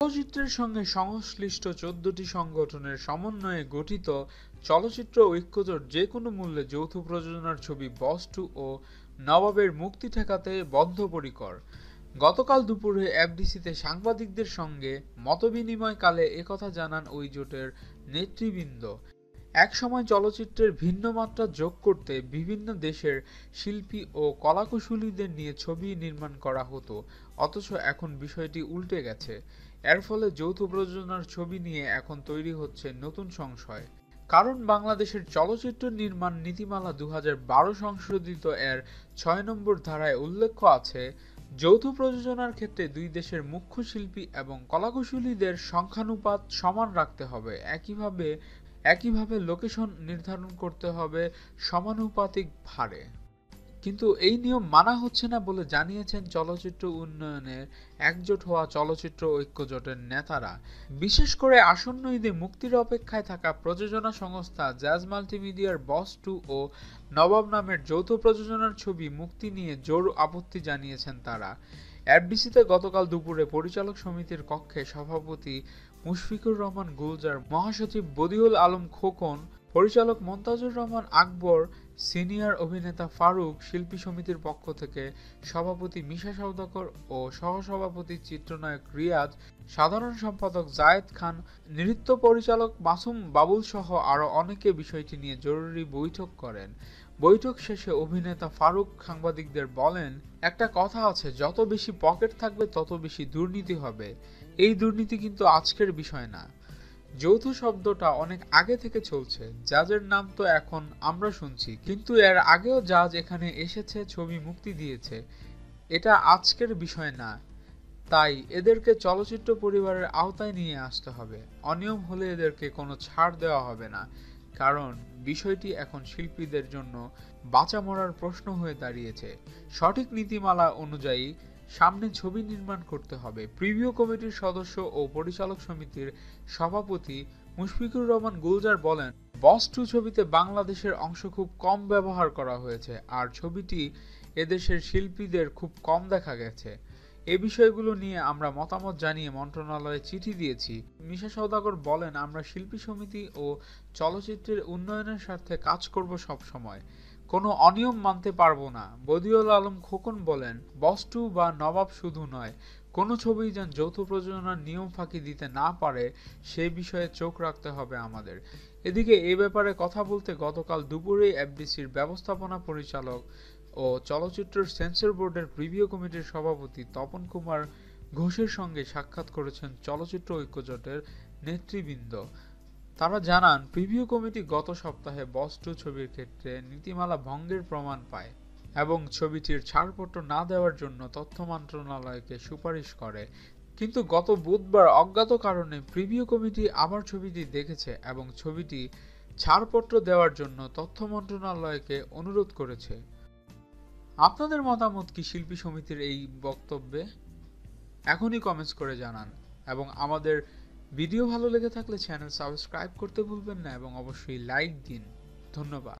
চলচ্চিত্রের সঙ্গে সংশ্লিষ্ট চোদ্দটি সংগঠনের সমন্বয়ে গঠিত চলচ্চিত্র ঐক্যজোট যে কোনো মূল্যে যৌথ প্রযোজনার ছবি বস টু ও নবাবের মুক্তি ঠেকাতে বদ্ধপরিকর। গতকাল দুপুরে এফডিসিতে সাংবাদিকদের সঙ্গে মতবিনিময়কালে একথা জানান ওই জোটের নেতৃবৃন্দ। একসময় চলচ্চিত্রের ভিন্ন মাত্রা যোগ করতে বিভিন্ন দেশের শিল্পী ও কলাকুশলীদের নিয়ে ছবি নির্মাণ করা হতো, অথচ এখন বিষয়টি উল্টে গেছে। এর ফলে যৌথ প্রযোজনার ছবি নিয়ে এখন তৈরি হচ্ছে নতুন সংশয়। কারণ বাংলাদেশের চলচ্চিত্র নির্মাণ নীতিমালা দু হাজার বারো সংশোধিত এর ছয় নম্বর ধারায় উল্লেখ আছে, যৌথ প্রযোজনার ক্ষেত্রে দুই দেশের মুখ্য শিল্পী এবং কলাকুশলীদের সংখ্যানুপাত সমান রাখতে হবে। একইভাবে একইভাবে লোকেশন নির্ধারণ করতে হবে সমানুপাতিক ভারে। কিন্তু এই নিয়ম মানা হচ্ছে না বলে জানিয়েছেন চলচ্চিত্র উন্নয়নের একজোট হওয়া চলচ্চিত্র ঐক্যজোটের নেতারা। বিশেষ করে আসন্ন ঈদে মুক্তির অপেক্ষায় থাকা প্রযোজনা সংস্থা জ্যাজ মাল্টিমিডিয়ার বস টু ও নবাব নামের যৌথ প্রযোজনার ছবি মুক্তি নিয়ে জোর আপত্তি জানিয়েছেন তারা। এফডিসিতে গতকাল দুপুরে পরিচালক সমিতির কক্ষে সভাপতি মুশফিকুর রহমান গুলজার মহাসচিব বদিউল আলম খোকন, পরিচালক মন্তাজুর রহমান আকবর সিনিয়র অভিনেতা ফারুক শিল্পী সমিতির পক্ষ থেকে সভাপতি মিশা সওদাকর ও সহসভাপতি চিত্রনায়ক রিয়াজ, সাধারণ সম্পাদক জায়েদ খান, নৃত্য পরিচালক মাসুম বাবুল সহ আরও অনেকে বিষয়টি নিয়ে জরুরি বৈঠক করেন। বৈঠক শেষে অভিনেতা ফারুক সাংবাদিকদের বলেন, একটা কথা আছে, যত বেশি পকেট থাকবে, তত বেশি দুর্নীতি হবে। এই দুর্নীতি কিন্তু আজকের বিষয় না। যৌথ শব্দটা অনেক আগে থেকে চলছে। জাজের নাম তো এখন আমরা শুনছি, কিন্তু এর আগেও জাজ এখানে এসেছে, ছবি মুক্তি দিয়েছে। এটা আজকের বিষয় না। তাই এদেরকে চলচ্চিত্র পরিবারের আওতায় নিয়ে আসতে হবে। অনিয়ম হলে এদেরকে কোনো ছাড় দেওয়া হবে না। কারণ বিষয়টি এখন শিল্পীদের জন্য বাঁচা মরার প্রশ্ন হয়ে দাঁড়িয়েছে। সঠিক নীতিমালা অনুযায়ী সামনে ছবি নির্মাণ করতে হবে। প্রিভিউ কমিটির সদস্য ও পরিচালক সমিতির সভাপতি মুশফিকুর রহমান গুলজার বলেন, বস টু ছবিতে বাংলাদেশের অংশ খুব কম ব্যবহার করা হয়েছে, আর ছবিটি এদেশের শিল্পীদের খুব কম দেখা গেছে। এ বিষয়গুলো নিয়ে আমরা মতামত জানিয়ে মন্ত্রণালয়ে চিঠি দিয়েছি। মিশা সৌদাগর বলেন, আমরা শিল্পী সমিতি ও চলচ্চিত্রের উন্নয়নের স্বার্থে কাজ করব সব সময় কোনো অনিয়ম মানতে পারব না। বদিউল আলম খোকন বলেন বস টু বা নবাব শুধু নয়, কোনো ছবি যেন যৌথ প্রযোজনার নিয়ম ফাঁকি দিতে না পারে, সে বিষয়ে চোখ রাখতে হবে আমাদের। এদিকে এ ব্যাপারে কথা বলতে গতকাল দুপুরে এফডিসির ব্যবস্থাপনা পরিচালক ও চলচ্চিত্রের সেন্সর বোর্ডের প্রিভিউ কমিটির সভাপতি তপন কুমার ঘোষের সঙ্গে সাক্ষাৎ করেছেন চলচ্চিত্র ঐক্যজোটের নেতৃবৃন্দ। তারা জানান, প্রিভিউ কমিটি গত সপ্তাহে বস টু ছবির ক্ষেত্রে নীতিমালা ভঙ্গের প্রমাণ পায় এবং ছবিটির ছাড়পত্র না দেওয়ার জন্য তথ্য মন্ত্রণালয়কে সুপারিশ করে। কিন্তু গত বুধবার অজ্ঞাত কারণে প্রিভিউ কমিটি আবার ছবিটি দেখেছে এবং ছবিটি ছাড়পত্র দেওয়ার জন্য তথ্য মন্ত্রণালয়কে অনুরোধ করেছে। আপনাদের মতামত কি শিল্পী সমিতির এই বক্তব্যে? এখনই কমেন্টস করে জানান এবং আমাদের ভিডিও ভালো লেগে থাকলে চ্যানেল সাবস্ক্রাইব করতে ভুলবেন না এবং অবশ্যই লাইক দিন। ধন্যবাদ।